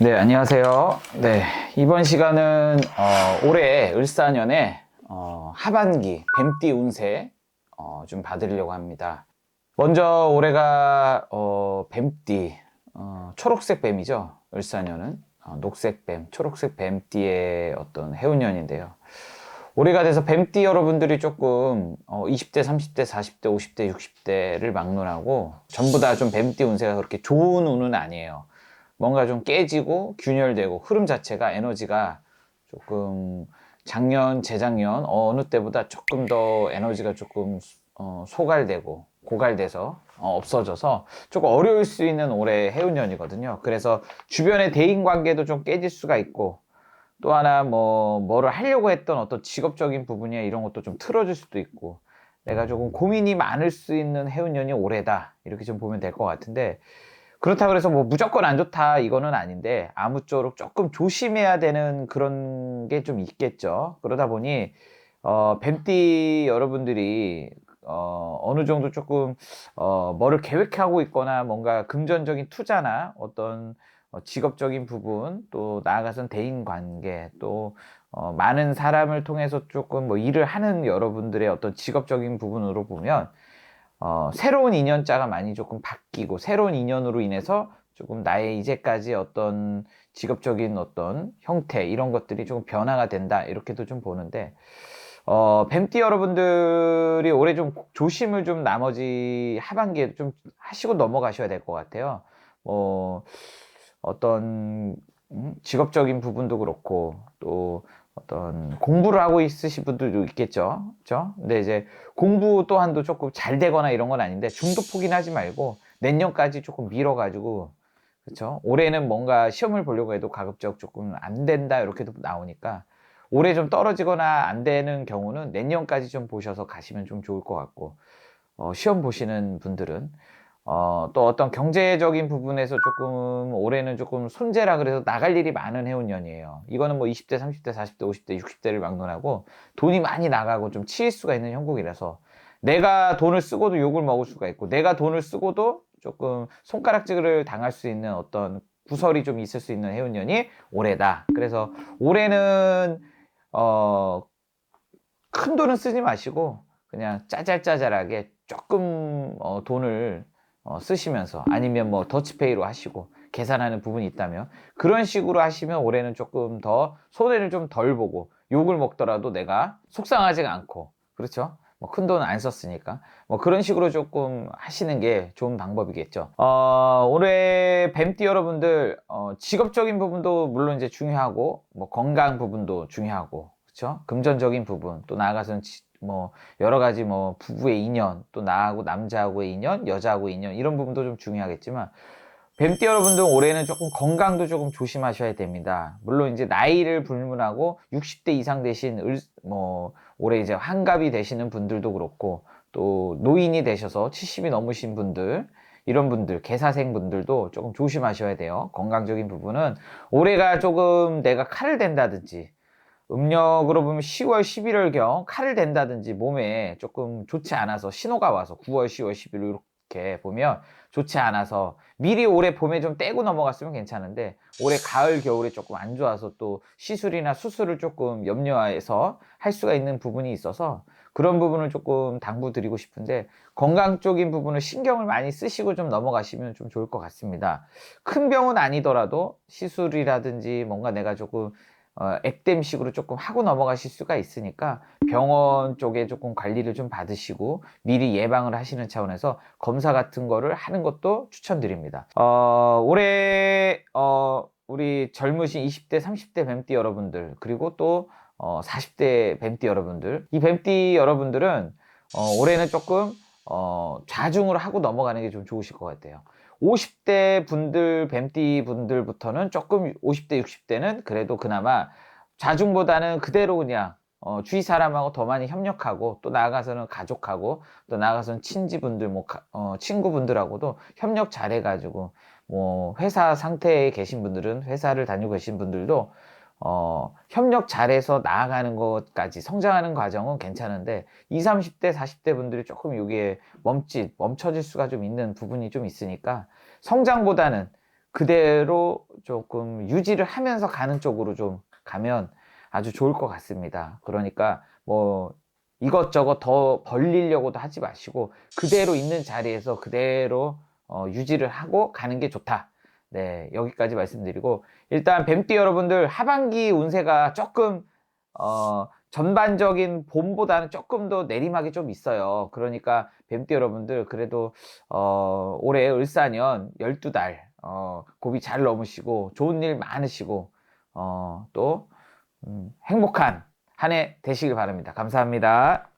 네, 안녕하세요. 네, 이번 시간은 어, 올해 을사년의 어, 하반기 뱀띠 운세 어, 좀 받으려고 합니다. 먼저 올해가 어, 뱀띠 어, 초록색 뱀이죠. 을사년은 어, 녹색 뱀, 초록색 뱀띠의 어떤 해운년인데요. 올해가 돼서 뱀띠 여러분들이 조금 어, 20대, 30대, 40대, 50대, 60대를 막론하고 전부 다 좀 뱀띠 운세가 그렇게 좋은 운은 아니에요. 뭔가 좀 깨지고 균열되고 흐름 자체가 에너지가 조금 작년, 재작년 어느 때보다 조금 더 에너지가 조금 어, 소갈되고 고갈돼서 어, 없어져서 조금 어려울 수 있는 올해 해운년이거든요. 그래서 주변의 대인 관계도 좀 깨질 수가 있고 또 하나 뭐 뭐를 하려고 했던 어떤 직업적인 부분이나 이런 것도 좀 틀어질 수도 있고 내가 조금 고민이 많을 수 있는 해운년이 올해다 이렇게 좀 보면 될 것 같은데 그렇다고 해서 뭐 무조건 안 좋다 이거는 아닌데 아무쪼록 조금 조심해야 되는 그런 게 좀 있겠죠. 그러다 보니 어, 뱀띠 여러분들이 어, 어느 정도 조금 어, 뭐를 계획하고 있거나 뭔가 금전적인 투자나 어떤 어, 직업적인 부분 또 나아가선 대인 관계 또 어, 많은 사람을 통해서 조금 뭐 일을 하는 여러분들의 어떤 직업적인 부분으로 보면 어, 새로운 인연자가 많이 조금 바뀌고 새로운 인연으로 인해서 조금 나의 이제까지 어떤 직업적인 어떤 형태 이런 것들이 조금 변화가 된다 이렇게도 좀 보는데 어, 뱀띠 여러분들이 올해 좀 조심을 좀 나머지 하반기에 좀 하시고 넘어가셔야 될 것 같아요. 뭐 어떤 음, 직업적인 부분도 그렇고 또 어떤 공부를 하고 있으신 분들도 있겠죠. 그죠? 근데 이제 공부 또한도 조금 잘 되거나 이런 건 아닌데 중도 포기하지 말고 내년까지 조금 미뤄가지고 그렇죠? 올해는 뭔가 시험을 보려고 해도 가급적 조금 안 된다 이렇게도 나오니까 올해 좀 떨어지거나 안 되는 경우는 내년까지 좀 보셔서 가시면 좀 좋을 것 같고 어, 시험 보시는 분들은 어, 또 어떤 경제적인 부분에서 조금 올해는 조금 손재라 그래서 나갈 일이 많은 해운년이에요. 이거는 뭐 20대, 30대, 40대, 50대, 60대를 막론하고 돈이 많이 나가고 좀 치일 수가 있는 형국이라서 내가 돈을 쓰고도 욕을 먹을 수가 있고 내가 돈을 쓰고도 조금 손가락질을 당할 수 있는 어떤 구설이 좀 있을 수 있는 해운년이 올해다. 그래서 올해는 어, 큰 돈은 쓰지 마시고 그냥 짜잘짜잘하게 조금 어, 돈을 어, 쓰시면서 아니면 뭐 더치페이로 하시고 계산하는 부분이 있다면 그런 식으로 하시면 올해는 조금 더 손해를 좀 덜 보고 욕을 먹더라도 내가 속상하지가 않고 그렇죠? 뭐 큰 돈은 안 썼으니까 뭐 그런 식으로 조금 하시는 게 좋은 방법이겠죠. 어, 올해 뱀띠 여러분들 어, 직업적인 부분도 물론 이제 중요하고 뭐 건강 부분도 중요하고 그렇죠? 금전적인 부분 또 나아가서는 지- 뭐 여러 가지 뭐 부부의 인연 또 나하고 남자하고의 인연 여자하고의 인연 이런 부분도 좀 중요하겠지만 뱀띠 여러분들 올해는 조금 건강도 조금 조심하셔야 됩니다. 물론 이제 나이를 불문하고 60대 이상 되신 을, 뭐 올해 이제 환갑이 되시는 분들도 그렇고 또 노인이 되셔서 70이 넘으신 분들 이런 분들 개사생 분들도 조금 조심하셔야 돼요. 건강적인 부분은 올해가 조금 내가 칼을 댄다든지 음력으로 보면 10월, 11월경 칼을 댄다든지 몸에 조금 좋지 않아서 신호가 와서 9월, 10월, 11월 이렇게 보면 좋지 않아서 미리 올해 봄에 좀 떼고 넘어갔으면 괜찮은데 올해 가을, 겨울에 조금 안 좋아서 또 시술이나 수술을 조금 염려해서 할 수가 있는 부분이 있어서 그런 부분을 조금 당부드리고 싶은데 건강 쪽인 부분을 신경을 많이 쓰시고 좀 넘어가시면 좀 좋을 것 같습니다. 큰 병은 아니더라도 시술이라든지 뭔가 내가 조금 어, 액땜식으로 조금 하고 넘어가실 수가 있으니까 병원 쪽에 조금 관리를 좀 받으시고 미리 예방을 하시는 차원에서 검사 같은 거를 하는 것도 추천드립니다. 어, 올해 어, 우리 젊으신 20대, 30대 뱀띠 여러분들 그리고 또 어, 40대 뱀띠 여러분들 이 뱀띠 여러분들은 어, 올해는 조금 어, 좌중을 하고 넘어가는 게 좀 좋으실 것 같아요. 50대 분들, 뱀띠 분들부터는 조금 50대, 60대는 그래도 그나마 좌중보다는 그대로 그냥 어, 주위 사람하고 더 많이 협력하고 또 나아가서는 가족하고 또 나아가서는 친지분들, 뭐 가- 어, 친구분들하고도 협력 잘해가지고 뭐 회사 상태에 계신 분들은 회사를 다니고 계신 분들도 어, 협력 잘해서 나아가는 것까지 성장하는 과정은 괜찮은데 20, 30대, 40대 분들이 조금 여기에 멈칫, 멈춰질 수가 좀 있는 부분이 좀 있으니까 성장보다는 그대로 조금 유지를 하면서 가는 쪽으로 좀 가면 아주 좋을 것 같습니다. 그러니까 뭐 이것저것 더 벌리려고도 하지 마시고 그대로 있는 자리에서 그대로 어, 유지를 하고 가는 게 좋다. 네, 여기까지 말씀드리고 일단 뱀띠 여러분들 하반기 운세가 조금 어, 전반적인 봄보다는 조금 더 내리막이 좀 있어요. 그러니까 뱀띠 여러분들 그래도 어, 올해 을사년 12달 어, 고비 잘 넘으시고 좋은 일 많으시고 어, 또 음, 행복한 한 해 되시길 바랍니다. 감사합니다.